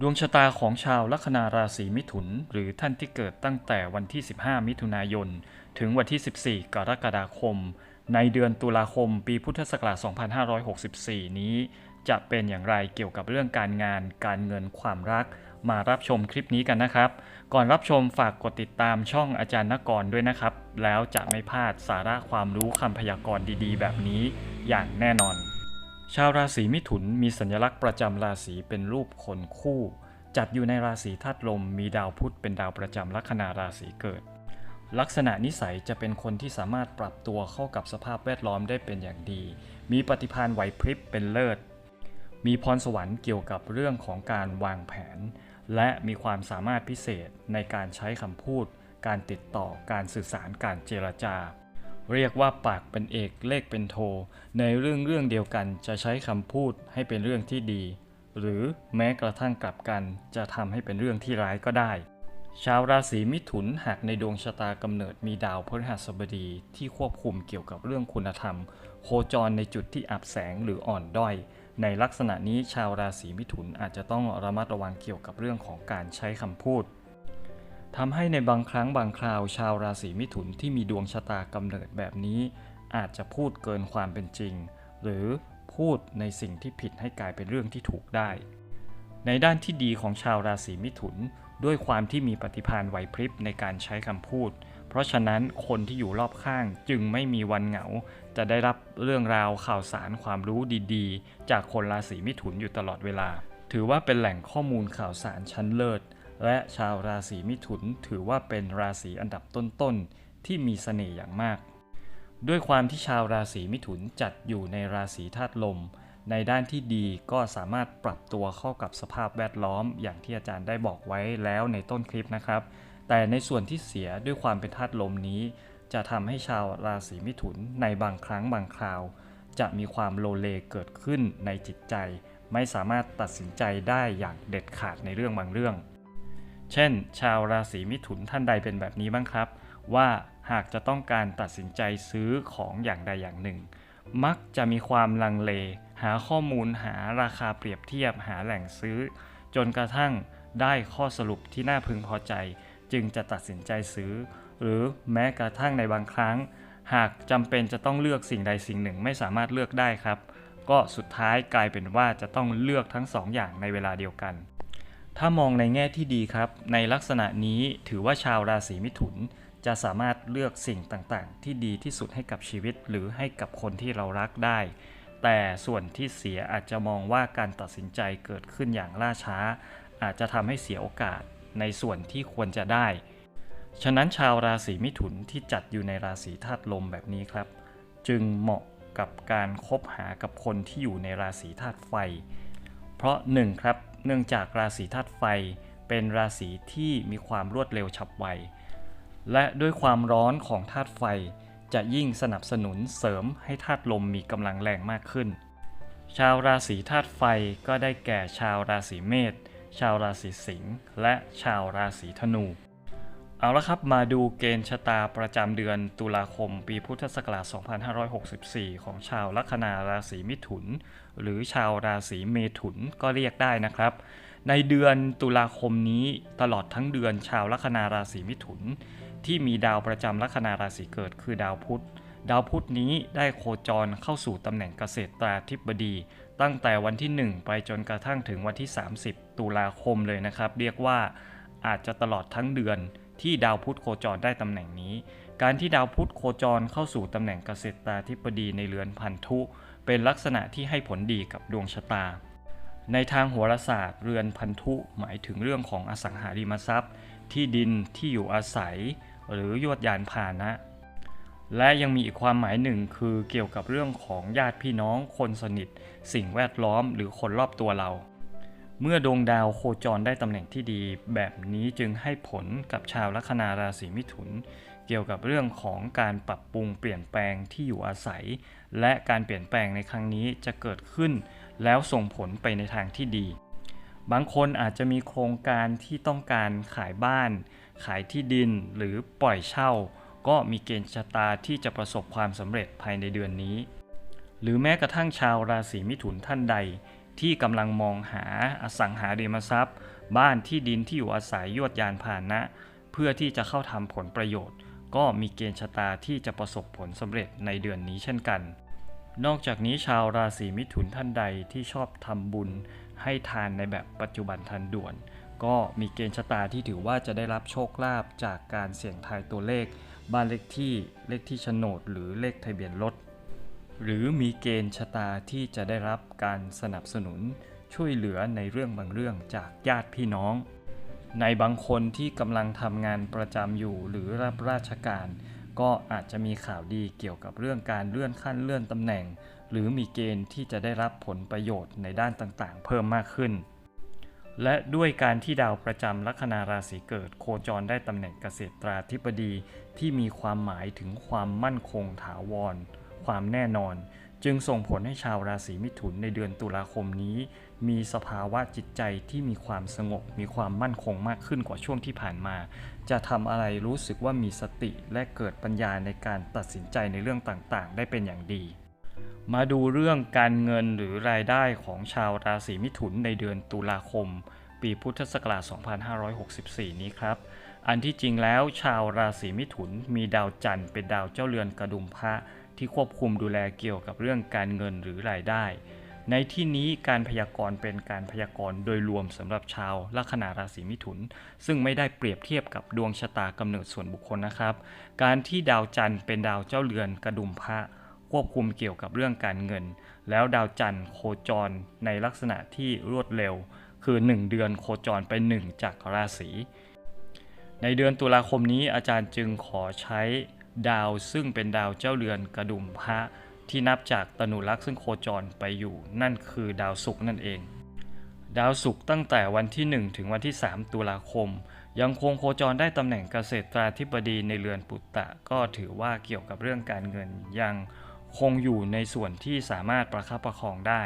ดวงชะตาของชาวลัคนาราศีมิถุน หรือท่านที่เกิดตั้งแต่วันที่ 15 มิถุนายน ถึงวันที่ 14 กรกฎาคม ในเดือนตุลาคมปีพุทธศักราช 2564 นี้ จะเป็นอย่างไรเกี่ยวกับเรื่องการงาน การเงินความรัก มารับชมคลิปนี้กันนะครับ ก่อนรับชมฝากกดติดตามช่องอาจารย์นกรด้วยนะครับ แล้วจะไม่พลาดสาระความรู้คำพยากรณ์ดีๆ แบบนี้อย่างแน่นอน ชาวราศีมิถุนมีสัญลักษณ์ประจำราศีเป็นรูปคนคู่ จัดอยู่ในราศีธาตุลม มีดาวพุธเป็นดาวประจำลัคนาราศีเกิด ลักษณะนิสัยจะเป็นคนที่สามารถปรับตัวเข้ากับสภาพแวดล้อมได้เป็นอย่างดี มีปฏิภาณไหวพริบเป็นเลิศ มีพรสวรรค์เกี่ยวกับเรื่องของการวางแผน และมีความสามารถพิเศษในการใช้คำพูด การติดต่อ การสื่อสาร การเจรจา เรียกว่าปากเป็นเอกเลขเป็นโท ในเรื่องเรื่องเดียวกันจะใช้คำพูดให้เป็นเรื่องที่ดี หรือแม้กระทั่งกลับกันจะทำให้เป็นเรื่องที่ร้ายก็ได้ ชาวราศีมิถุนหากในดวงชะตากำเนิดมีดาวพฤหัสบดีที่ควบคุมเกี่ยวกับเรื่องคุณธรรม โคจรในจุดที่อับแสงหรืออ่อนด้อย ในลักษณะนี้ชาวราศีมิถุนอาจจะต้องระมัดระวังเกี่ยวกับเรื่องของการใช้คำพูด ทำให้ในบางครั้งบางคราวชาวราศีมิถุนที่มีดวงชะตากำเนิดแบบนี้ อาจจะพูดเกินความเป็นจริง หรือพูดในสิ่งที่ผิดให้กลายเป็นเรื่องที่ถูกได้ ในด้านที่ดีของชาวราศีมิถุน ด้วยความที่มีปฏิภาณไหวพริบในการใช้คำพูด เพราะฉะนั้นคนที่อยู่รอบข้างจึงไม่มีวันเหงา จะได้รับเรื่องราวข่าวสารความรู้ดีๆ จากคนราศีมิถุนอยู่ตลอดเวลา ถือว่าเป็นแหล่งข้อมูลข่าวสารชั้นเลิศ และชาวราศีมิถุนถือว่าเป็นราศีอันดับต้นๆ ที่มีเสน่ห์อย่างมาก ด้วยความที่ชาวราศีมิถุนจัดอยู่ในราศีธาตุลม ในด้านที่ดีก็สามารถปรับตัวเข้ากับสภาพแวดล้อม อย่างที่อาจารย์ได้บอกไว้แล้วในต้นคลิปนะครับ แต่ในส่วนที่เสียด้วยความเป็นธาตุลมนี้ จะทำให้ชาวราศีมิถุนในบางครั้งบางคราว จะมีความโลเลเกิดขึ้นในจิตใจ ไม่สามารถตัดสินใจได้อย่างเด็ดขาดในเรื่องบางเรื่อง เช่น ชาวราศีมิถุนท่านใดเป็นแบบนี้บ้างครับ ว่าหากจะต้องการตัดสินใจซื้อของอย่างใดอย่างหนึ่ง มักจะมีความลังเล หาข้อมูลหาราคาเปรียบเทียบหาแหล่งซื้อ จนกระทั่งได้ข้อสรุปที่น่าพึงพอใจ จึงจะตัดสินใจซื้อ หรือแม้กระทั่งในบางครั้ง หากจำเป็นจะต้องเลือกสิ่งใดสิ่งหนึ่งไม่สามารถเลือกได้ครับ ก็สุดท้ายกลายเป็นว่าจะต้องเลือกทั้งสองอย่างในเวลาเดียวกัน ถ้ามองในแง่ที่ดีครับ ในลักษณะนี้ถือว่าชาวราศีมิถุนจะสามารถเลือกสิ่งต่างๆ ที่ดีที่สุดให้กับชีวิตหรือให้กับคนที่เรารักได้ แต่ส่วนที่เสียอาจจะมองว่าการตัดสินใจเกิดขึ้นอย่างล่าช้า อาจจะทำให้เสียโอกาสในส่วนที่ควรจะได้ ฉะนั้นชาวราศีมิถุนที่จัดอยู่ในราศีธาตุลมแบบนี้ครับ จึงเหมาะกับการคบหากับคนที่อยู่ในราศีธาตุไฟ เพราะหนึ่งครับ เนื่องจากราศีธาตุไฟเป็นราศีที่มีความรวดเร็วฉับไว และด้วยความร้อนของธาตุไฟจะยิ่งสนับสนุนเสริมให้ธาตุลมมีกำลังแรงมากขึ้น ชาวราศีธาตุไฟก็ได้แก่ชาวราศีเมษ ชาวราศีสิงห์ และชาวราศีธนู เอาละครับมาดูเกณฑ์ชะตาประจำเดือนตุลาคม ปีพุทธศักราช 2564 ของชาวลัคนาราศีมิถุน หรือชาวราศีเมถุนก็เรียกได้นะครับ ในเดือนตุลาคมนี้ตลอดทั้งเดือนชาวลัคนาราศีมิถุน ที่มีดาวประจำลัคนาราศีเกิดคือดาวพุธ ดาวพุธนี้ได้โคจรเข้าสู่ตำแหน่งเกษตราธิบดี ตั้งแต่วันที่ 1 ไปจนกระทั่งถึงวันที่ 30 ตุลาคมเลยนะครับ เรียกว่าอาจจะตลอดทั้งเดือน ที่ดาวพุธโคจรได้ตำแหน่งนี้ การที่ดาวพุธโคจรเข้าสู่ตำแหน่งเกษตราธิบดีในเรือนพันธุ เป็นลักษณะที่ให้ผลดีกับดวงชะตา ในทางโหราศาสตร์เรือนพันธุหมายถึงเรื่องของอสังหาริมทรัพย์ ที่ดินที่อยู่อาศัย หรือยวดยานพาหนะ และยังมีอีกความหมายหนึ่งคือเกี่ยวกับเรื่องของญาติพี่น้องคนสนิท สิ่งแวดล้อมหรือคนรอบตัวเรา เมื่อดวงดาวโคจรได้ตำแหน่งที่ดี แบบนี้จึงให้ผลกับชาวลัคนาราศีมิถุน เกี่ยวกับเรื่องของการปรับปรุงเปลี่ยนแปลงที่อยู่อาศัย และการเปลี่ยนแปลงในครั้งนี้จะเกิดขึ้น แล้วส่งผลไปในทางที่ดี บางคนอาจจะมีโครงการที่ต้องการขายบ้าน ขายที่ดินหรือปล่อยเช่า ก็มีเกณฑ์ชะตาที่จะประสบความสำเร็จภายในเดือนนี้ หรือแม้กระทั่งชาวราศีมิถุนท่านใด ที่กำลังมองหาอสังหาริมทรัพย์ บ้านที่ดินที่อยู่อาศัยยวดยานพาหนะ เพื่อที่จะเข้าทำผลประโยชน์ ก็มีเกณฑ์ชะตาที่จะประสบผลสำเร็จในเดือนนี้เช่นกัน นอกจากนี้ชาวราศีมิถุนท่านใดที่ชอบทำบุญ ให้ทานในแบบปัจจุบันทันด่วน ก็มีเกณฑ์ชะตาที่ถือว่าจะได้รับโชคลาภจากการเสี่ยงทายตัวเลข บ้านเลขที่เลขที่โฉนด หรือเลขทะเบียนรถ หรือมีเกณฑ์ชะตาที่จะได้รับการสนับสนุนช่วยเหลือในเรื่องบางเรื่องจากญาติพี่น้อง ในบางคนที่กำลังทำงานประจำอยู่หรือรับราชการ ก็อาจจะมีข่าวดีเกี่ยวกับเรื่องการเลื่อนขั้นเลื่อนตำแหน่ง หรือมีเกณฑ์ที่จะได้รับผลประโยชน์ในด้านต่างๆ เพิ่มมากขึ้น และด้วยการที่ดาวประจำลัคนาราศีเกิด โคจรได้ตำแหน่งเกษตราธิบดีที่มีความหมายถึงความมั่นคงถาวร ความแน่นอน จึงส่งผลให้ชาวราศีมิถุนในเดือนตุลาคมนี้ มีสภาวะจิตใจที่มีความสงบ มีความมั่นคงมากขึ้นกว่าช่วงที่ผ่านมา จะทำอะไรรู้สึกว่ามีสติและเกิดปัญญาในการตัดสินใจในเรื่องต่างๆ ได้เป็นอย่างดีมาดูเรื่องการเงินหรือรายได้ของชาวราศีมิถุนในเดือนตุลาคม ปีพุทธศักราช 2564 นี้ครับ อันที่จริงแล้วชาวราศีมิถุนมีดาวจันทร์เป็นดาวเจ้าเรือนกระดุมพระ ที่ควบคุมดูแลเกี่ยวกับเรื่องการเงินหรือรายได้ ในที่นี้การพยากรณ์เป็นการพยากรณ์โดยรวมสำหรับชาวลัคนาราศีมิถุน ซึ่งไม่ได้เปรียบเทียบกับดวงชะตากำเนิดส่วนบุคคลนะครับ การที่ดาวจันทร์เป็นดาวเจ้าเรือนกระดุมพระควบคุมเกี่ยวกับเรื่องการเงิน แล้วดาวจันทร์โคจรในลักษณะที่รวดเร็ว คือ 1 เดือนโคจรไป1จากราศีในเดือนตุลาคมนี้อาจารย์จึงขอใช้ ดาวซึ่งเป็นดาวเจ้าเรือนกระดุมพระที่นับจากตนุลักษ์ซึ่งโคจรไปอยู่ นั่นคือดาวศุกร์นั่นเอง ดาวศุกร์ตั้งแต่วันที่ 1 ถึงวันที่ 3 ตุลาคม ยังคงโคจรได้ตำแหน่งเกษตราธิบดีในเรือนปุตตะ ก็ถือว่าเกี่ยวกับเรื่องการเงินยังคงอยู่ในส่วนที่สามารถประคับประคองได้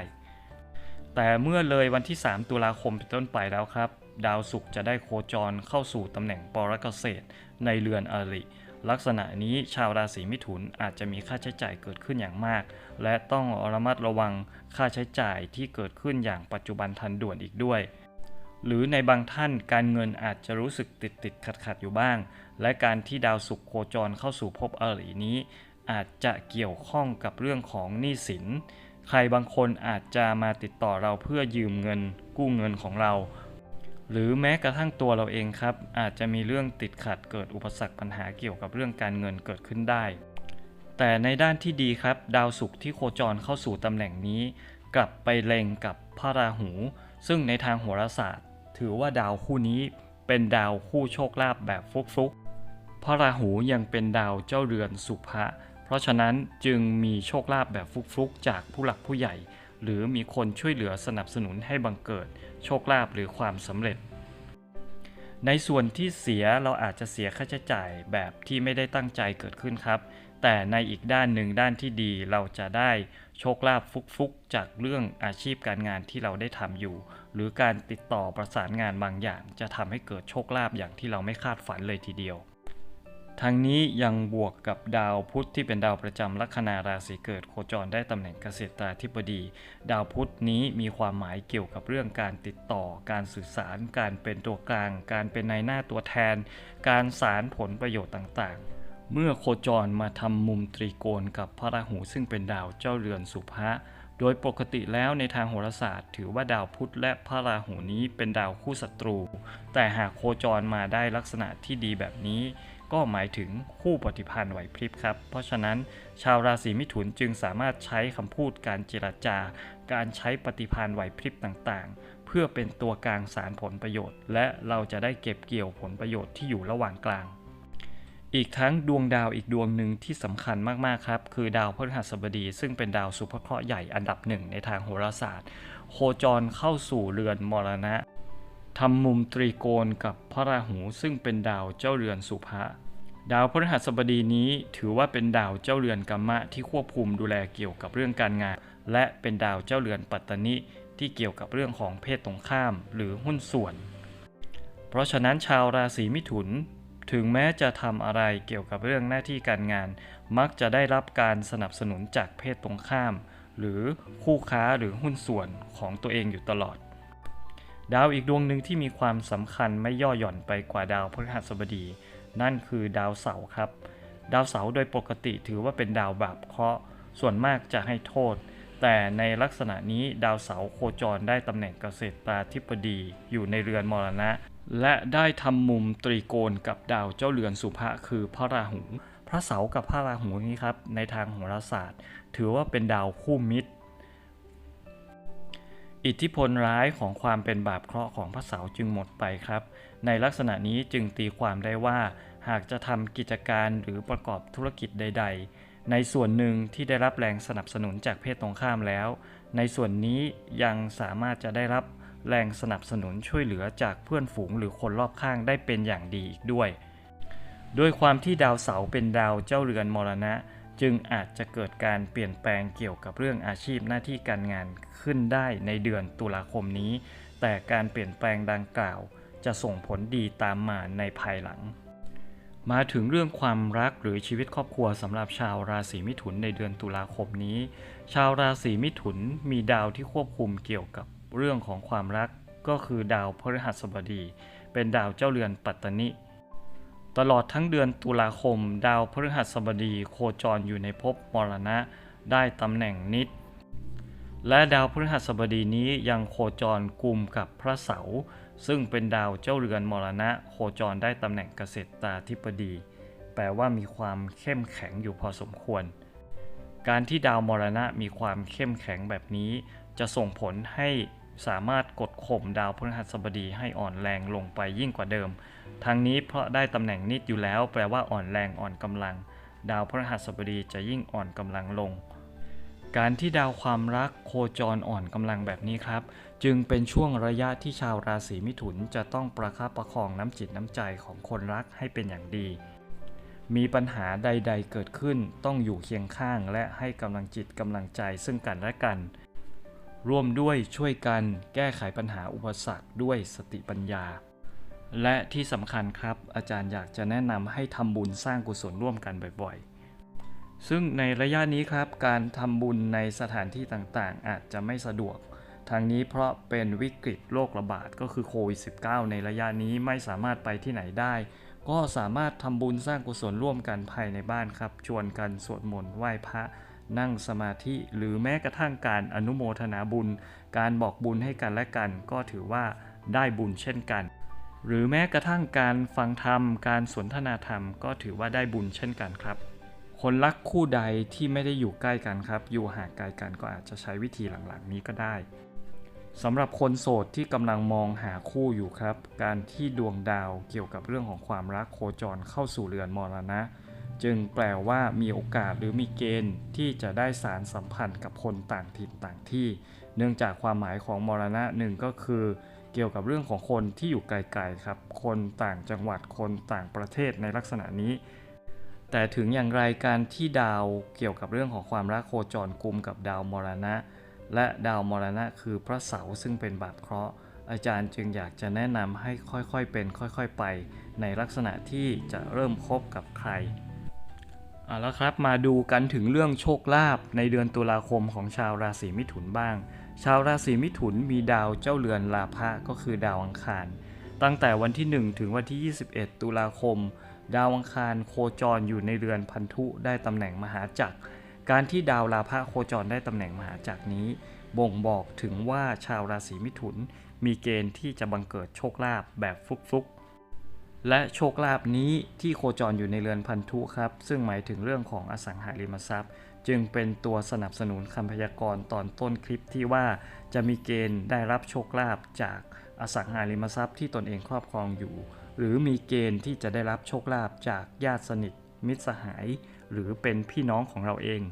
แต่เมื่อเลยวันที่ 3 ตุลาคมเป็นต้นไปแล้วครับ ดาวศุกร์จะได้โคจรเข้าสู่ตำแหน่งปรเกษตรในเรือนอริ ลักษณะนี้ชาวราศีมิถุนอาจจะมีค่าใช้จ่ายเกิดขึ้นอย่างมาก และต้องระมัดระวังค่าใช้จ่ายที่เกิดขึ้นอย่างปัจจุบันทันด่วนอีกด้วย หรือในบางท่านการเงินอาจจะรู้สึกติดติดขัดขัดอยู่บ้าง และการที่ดาวศุกร์โคจรเข้าสู่ภพอรินี้ อาจจะเกี่ยวข้องกับเรื่องของหนี้สิน ใครบางคนอาจจะมาติดต่อเราเพื่อยืมเงิน กู้เงินของเรา หรือแม้กระทั่งตัวเราเองครับ อาจจะมีเรื่องติดขัดเกิดอุปสรรคปัญหาเกี่ยวกับเรื่องการเงินเกิดขึ้นได้ แต่ในด้านที่ดีครับ ดาวศุกร์ที่โคจรเข้าสู่ตำแหน่งนี้ กลับไปเล็งกับพระราหู ซึ่งในทางโหราศาสตร์ ถือว่าดาวคู่นี้เป็นดาวคู่โชคลาภแบบฟุกๆพระราหูยังเป็นดาวเจ้าเรือนสุภะเพราะฉะนั้นจึงมีโชคลาภแบบฟุกๆจากผู้หลักผู้ใหญ่ หรือมีคนช่วยเหลือสนับสนุนให้บังเกิด โชคลาภหรือความสำเร็จ ในส่วนที่เสียเราอาจจะเสียค่าใช้จ่ายแบบที่ไม่ได้ตั้งใจเกิดขึ้นครับ แต่ในอีกด้านหนึ่งด้านที่ดีเราจะได้โชคลาภฟุกๆ จากเรื่องอาชีพการงานที่เราได้ทำอยู่ หรือการติดต่อประสานงานบางอย่าง จะทำให้เกิดโชคลาภอย่างที่เราไม่คาดฝันเลยทีเดียว ทั้งนี้ยังบวกกับดาวพุธที่เป็นดาวประจำลัคนาราศีเกิดโคจรได้ตำแหน่งเกษตราธิบดี ดาวพุธนี้มีความหมายเกี่ยวกับเรื่องการติดต่อ การสื่อสาร การเป็นตัวกลาง การเป็นนายหน้าตัวแทน การสารผลประโยชน์ต่างๆ เมื่อโคจรมาทำมุมตรีโกณกับพระราหูซึ่งเป็นดาวเจ้าเรือนสุภะโดยปกติแล้วในทางโหราศาสตร์ ถือว่าดาวพุธและพระราหูนี้เป็นดาวคู่ศัตรู แต่หากโคจรมาได้ลักษณะที่ดีแบบนี้ ก็หมายถึงคู่ปฏิพันธ์ไหวพริบครับ เพราะฉะนั้นชาวราศีมิถุนจึงสามารถใช้คำพูดการเจรจา การใช้ปฏิพันธ์ไหวพริบต่างๆ เพื่อเป็นตัวกลางสารผลประโยชน์ และเราจะได้เก็บเกี่ยวผลประโยชน์ที่อยู่ระหว่างกลาง อีกทั้งดวงดาวอีกดวงหนึ่งที่สำคัญมากๆครับ คือดาวพฤหัสบดี ซึ่งเป็นดาวสุภเคราะห์ใหญ่อันดับหนึ่งในทางโหราศาสตร์ โคจรเข้าสู่เรือนมรณะ ทำมุมตรีโกณกับพระราหูซึ่งเป็นดาวเจ้าเรือนสุภะดาวพฤหัสบดีนี้ถือว่าเป็นดาวเจ้าเรือนกัมมะที่ควบคุมดูแลเกี่ยวกับเรื่องการงาน และเป็นดาวเจ้าเรือนปัตตนิที่เกี่ยวกับเรื่องของเพศตรงข้ามหรือหุ้นส่วน เพราะฉะนั้นชาวราศีมิถุน ถึงแม้จะทำอะไรเกี่ยวกับเรื่องหน้าที่การงาน มักจะได้รับการสนับสนุนจากเพศตรงข้าม หรือคู่ค้าหรือหุ้นส่วนของตัวเองอยู่ตลอด ดาวอีกดวงหนึ่งที่มีความสำคัญไม่ย่อหย่อนไปกว่าดาวพฤหัสบดี นั่นคือดาวเสาร์ครับ ดาวเสาร์โดยปกติถือว่าเป็นดาวบาปเคราะห์ส่วนมากจะให้โทษ แต่ในลักษณะนี้ดาวเสาร์โคจรได้ตำแหน่งเกษตราธิบดีอยู่ในเรือนมรณะ และได้ทำมุมตรีโกณกับดาวเจ้าเรือนสุภะคือพระราหู พระเสาร์กับพระราหูนี้ครับในทางโหราศาสตร์ ถือว่าเป็นดาวคู่มิตร อิทธิพลร้ายของความเป็นบาปเคราะห์ของพระเสาจึงหมดไปครับ ในลักษณะนี้จึงตีความได้ว่า หากจะทำกิจการหรือประกอบธุรกิจใด ๆ ในส่วนหนึ่งที่ได้รับแรงสนับสนุนจากเพศตรงข้ามแล้ว ในส่วนนี้ยังสามารถจะได้รับแรงสนับสนุนช่วยเหลือจากเพื่อนฝูงหรือคนรอบข้างได้เป็นอย่างดีอีกด้วย ด้วยความที่ดาวเสาเป็นดาวเจ้าเรือนมรณะ จึงอาจจะเกิดการเปลี่ยนแปลงเกี่ยวกับเรื่องอาชีพหน้าที่การงานขึ้นได้ในเดือนตุลาคมนี้ แต่การเปลี่ยนแปลงดังกล่าว จะส่งผลดีตามมาในภายหลัง มาถึงเรื่องความรักหรือชีวิตครอบครัวสำหรับชาวราศีมิถุนในเดือนตุลาคมนี้ ชาวราศีมิถุนมีดาวที่ควบคุมเกี่ยวกับเรื่องของความรักก็คือดาวพฤหัสบดี เป็นดาวเจ้าเรือนปัตตนิ ตลอดทั้งเดือนตุลาคม ดาวพฤหัสบดีโคจรอยู่ในภพมรณะได้ตำแหน่งนิด และดาวพฤหัสบดีนี้ยังโคจรกลุ่มกับพระเสาร์ซึ่งเป็นดาวเจ้าเรือนมรณะ โคจรได้ตำแหน่งเกษตราธิบดี แปลว่ามีความเข้มแข็งอยู่พอสมควร การที่ดาวมรณะมีความเข้มแข็งแบบนี้ จะส่งผลให้ สามารถกดข่มดาวพฤหัสบดีให้อ่อนแรงลงไปยิ่งกว่าเดิม ทั้งนี้เพราะได้ตำแหน่งนิดอยู่แล้ว แปลว่าอ่อนแรงอ่อนกำลัง ดาวพฤหัสบดีจะยิ่งอ่อนกำลังลง การที่ดาวความรักโคจรอ่อนกำลังแบบนี้ครับ จึงเป็นช่วงระยะที่ชาวราศีมิถุนจะต้องประคับประคองน้ำจิตน้ำใจของคนรักให้เป็นอย่างดี มีปัญหาใด ๆ เกิดขึ้นต้องอยู่เคียงข้างและให้กำลังจิตกำลังใจซึ่งกันและกัน ร่วมด้วยช่วยกันแก้ไขปัญหาอุปสรรคด้วยสติปัญญา และที่สำคัญครับ อาจารย์อยากจะแนะนำให้ทำบุญสร้างกุศลร่วมกันบ่อยๆ ซึ่งในระยะนี้ครับ การทำบุญในสถานที่ต่างๆ อาจจะไม่สะดวก ทางนี้เพราะเป็นวิกฤตโรคระบาดก็คือโควิด -19 ในระยะนี้ไม่สามารถไปที่ไหนได้ ก็สามารถทำบุญสร้างกุศลร่วมกันภายในบ้านครับ ชวนกันสวดมนต์ไหว้พระ นั่งสมาธิหรือแม้กระทั่งการอนุโมทนาบุญ การบอกบุญให้กันและกัน ก็ถือว่าได้บุญเช่นกัน หรือแม้กระทั่งการฟังธรรม การสนทนาธรรม ก็ถือว่าได้บุญเช่นกันครับ คนรักคู่ใดที่ไม่ได้อยู่ใกล้กันครับ อยู่ห่างไกลกันก็อาจจะใช้วิธีหลังๆ นี้ก็ได้สำหรับคนโสดที่กำลังมองหาคู่อยู่ครับ การที่ดวงดาวเกี่ยวกับเรื่องของความรักโคจรเข้าสู่เรือนมรณะ จึงแปลว่ามีโอกาสหรือมีเกณฑ์ที่จะได้สารสัมพันธ์กับคนต่างถิ่นต่างที่ เนื่องจากความหมายของมรณะหนึ่งก็คือ เกี่ยวกับเรื่องของคนที่อยู่ไกลๆครับ คนต่างจังหวัดคนต่างประเทศในลักษณะนี้ แต่ถึงอย่างไรการที่ดาวเกี่ยวกับเรื่องของความรักโคจรกลุ่มกับดาวมรณะ และดาวมรณะคือพระเสาร์ซึ่งเป็นบาปเคราะห์อาจารย์จึงอยากจะแนะนำให้ค่อยๆเป็นค่อยๆไป ในลักษณะที่จะเริ่มคบกับใคร เอาละครับมาดูกันถึงเรื่องโชคลาภในเดือนตุลาคมของชาวราศีมิถุนบ้าง ชาวราศีมิถุนมีดาวเจ้าเรือนลาภะก็คือดาวอังคาร ตั้งแต่วันที่ 1 ถึงวันที่ 21 ตุลาคม ดาวอังคารโคจรอยู่ในเรือนพันธุได้ตำแหน่งมหาจักร การที่ดาวลาภะโคจรได้ตำแหน่งมหาจักรนี้ บ่งบอกถึงว่าชาวราศีมิถุน มีเกณฑ์ที่จะบังเกิดโชคลาภแบบฟุกๆ และโชคลาภนี้ที่โคจรอยู่ในเรือนพันธุครับ ซึ่งหมายถึงเรื่องของอสังหาริมทรัพย์ จึงเป็นตัวสนับสนุนคำพยากรณ์ตอนต้นคลิปที่ว่าจะมีเกณฑ์ได้รับโชคลาภจากอสังหาริมทรัพย์ที่ตนเองครอบครองอยู่ หรือมีเกณฑ์ที่จะได้รับโชคลาภจากญาติสนิท มิตรสหาย หรือเป็นพี่น้องของเราเอง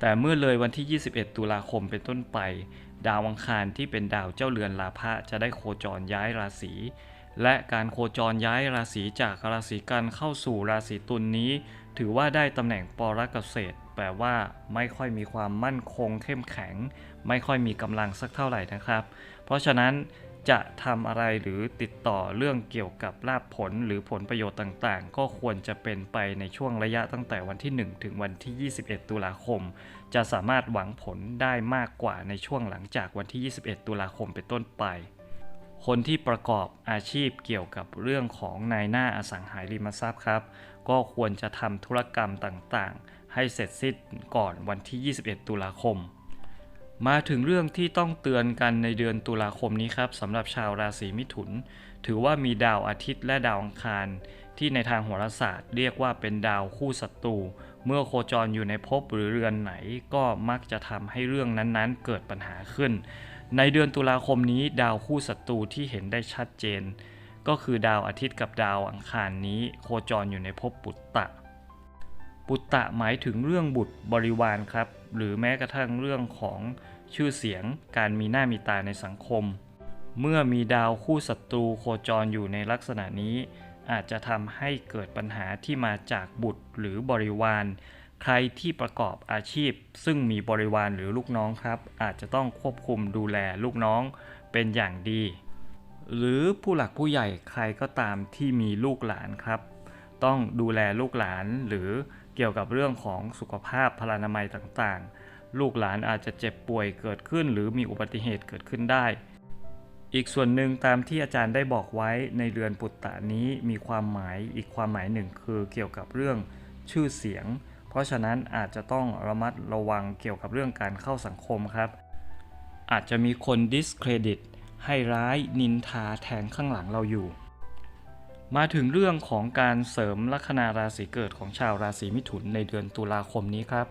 แต่เมื่อเลยวันที่ 21 ตุลาคมเป็นต้นไป ดาวอังคารที่เป็นดาวเจ้าเรือนลาภะจะได้โคจรย้ายราศี และการโคจรย้ายราศีจากราศีกันเข้าสู่ราศีตุลนนี้ ถือว่าได้ตำแหน่งปรเกษตรแปลว่าไม่ค่อยมีความมั่นคงเข้มแข็ง ไม่ค่อยมีกำลังสักเท่าไหร่นะครับ เพราะฉะนั้นจะทำอะไรหรือติดต่อเรื่องเกี่ยวกับลาภผลหรือผลประโยชน์ต่างๆ ก็ควรจะเป็นไปในช่วงระยะตั้งแต่วันที่ 1 ถึงวันที่ 21 ตุลาคม จะสามารถหวังผลได้มากกว่าในช่วงหลังจากวันที่ 21 ตุลาคมเป็นต้นไป คนที่ประกอบอาชีพเกี่ยวกับเรื่องของนายหน้าอสังหาริมทรัพย์ครับ ก็ควรจะทำธุรกรรมต่างๆ ให้เสร็จสิ้นก่อนวันที่ 21 ตุลาคม มาถึงเรื่องที่ต้องเตือนกันในเดือนตุลาคมนี้ครับสำหรับชาวราศีมิถุน ถือว่ามีดาวอาทิตย์และดาวอังคาร ที่ในทางโหราศาสตร์ เรียกว่าเป็นดาวคู่ศัตรูเมื่อโคจรอยู่ในภพหรือเรือนไหนก็มักจะทำให้เรื่องนั้นๆ เกิดปัญหาขึ้น ในเดือนตุลาคมนี้ดาวคู่ศัตรูที่เห็นได้ชัดเจน ก็คือดาวอาทิตย์กับดาวอังคารนี้ โคจรอยู่ในภพปุตตะ ปุตตะหมายถึงเรื่องบุตรบริวารครับ หรือแม้กระทั่งเรื่องของชื่อเสียงการมีหน้ามีตาในสังคม เมื่อมีดาวคู่ศัตรูโคจรอยู่ในลักษณะนี้ อาจจะทำให้เกิดปัญหาที่มาจากบุตรหรือบริวาร ใครที่ประกอบอาชีพ ซึ่งมีบริวารหรือลูกน้องครับ อาจจะต้องควบคุมดูแลลูกน้องเป็นอย่างดี หรือผู้หลักผู้ใหญ่ใครก็ตามที่มีลูกหลานครับ ต้องดูแลลูกหลานหรือเกี่ยวกับเรื่องของสุขภาพพลานามัยต่างๆ ลูกหลานอาจจะเจ็บป่วยเกิดขึ้น หรือมีอุบัติเหตุเกิดขึ้นได้ อีกส่วนหนึ่งตามที่อาจารย์ได้บอกไว้ในเรือนปุตตะนี้มีความหมายอีกความหมายหนึ่งคือเกี่ยวกับเรื่องชื่อเสียง เพราะฉะนั้นอาจจะต้องระมัดระวังเกี่ยวกับเรื่องการเข้าสังคมครับ อาจจะมีคน discredit ให้ร้ายนินทาแทงข้างหลังเราอยู่ มาถึงเรื่องของการเสริมลัคนาราศีเกิดของชาวราศีมิถุนในเดือนตุลาคมนี้ครับ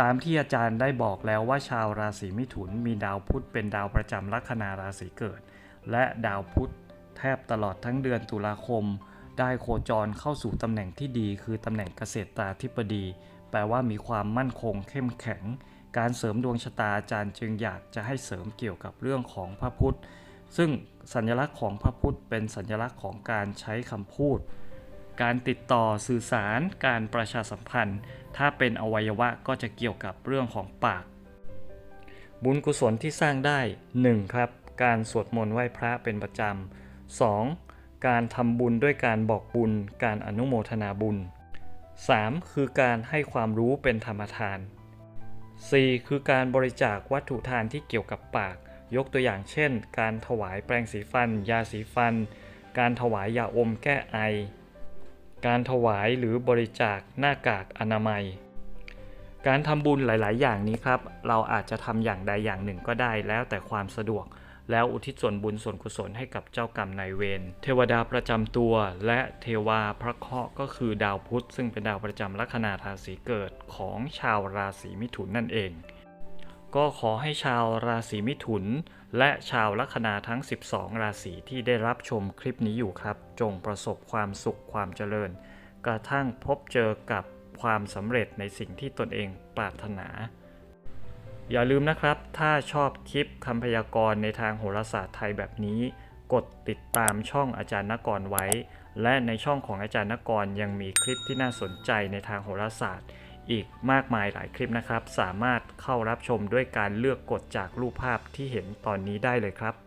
ตามที่อาจารย์ได้บอกแล้วว่าชาวราศีมิถุนมีดาวพุธเป็นดาวประจำลัคนาราศีเกิด และดาวพุธแทบตลอดทั้งเดือนตุลาคม ได้โคจรเข้าสู่ตำแหน่งที่ดีคือตำแหน่งเกษตราธิบดี ลว่ามีความมั่นคงเข้มแข็ง การเสริมดวงชะตาอาจารย์จึงอยากจะให้เสริมเกี่ยวกับเรื่องของพระพุธซึ่งสัญลักษณ์ของพระพุธเป็นสัญลักษณ์ของการใช้คำพูด การติดต่อสื่อสาร การประชาสัมพันธ์ ถ้าเป็นอวัยวะก็จะเกี่ยวกับเรื่องของปาก บุญกุศลที่สร้างได้ 1. ครับ การสวดมนต์ไหว้พระเป็นประจำ 2. การทำบุญด้วยการบอกบุญ การอนุโมทนาบุญ 3. คือการให้ความรู้เป็นธรรมทาน 4. คือการบริจาควัตถุทานที่เกี่ยวกับปาก ยกตัวอย่างเช่น การถวายแปรงสีฟัน ยาสีฟัน การถวายยาอมแก้ไอ การถวายหรือบริจาคหน้ากากอนามัย การทำบุญหลาย ๆ อย่างนี้ครับ เราอาจจะทำอย่างใดอย่างหนึ่งก็ได้แล้วแต่ความสะดวก แล้วอุทิศส่วนบุญส่วนกุศลให้กับเจ้ากรรมนายเวรเทวดาประจำตัว และเทวาพระเคราะห์ก็คือดาวพุธซึ่งเป็นดาวประจำลัคนาราศีเกิดของชาวราศีมิถุนนั่นเอง ก็ขอให้ชาวราศีมิถุน และชาวลัคนาทั้ง 12 ราศีที่ได้รับชมคลิปนี้อยู่ครับ จงประสบความสุขความเจริญ กระทั่งพบเจอกับความสำเร็จในสิ่งที่ตนเองปรารถนา อย่าลืมนะครับ ถ้าชอบคลิปคำพยากรณ์ในทางโหราศาสตร์ไทยแบบนี้ กดติดตามช่องอาจารย์นกรไว้ และในช่องของอาจารย์นกรยังมีคลิปที่น่าสนใจในทางโหราศาสตร์ อีกมากมายหลายคลิปนะครับ สามารถเข้ารับชมด้วยการเลือกกดจากรูปภาพที่เห็นตอนนี้ได้เลยครับ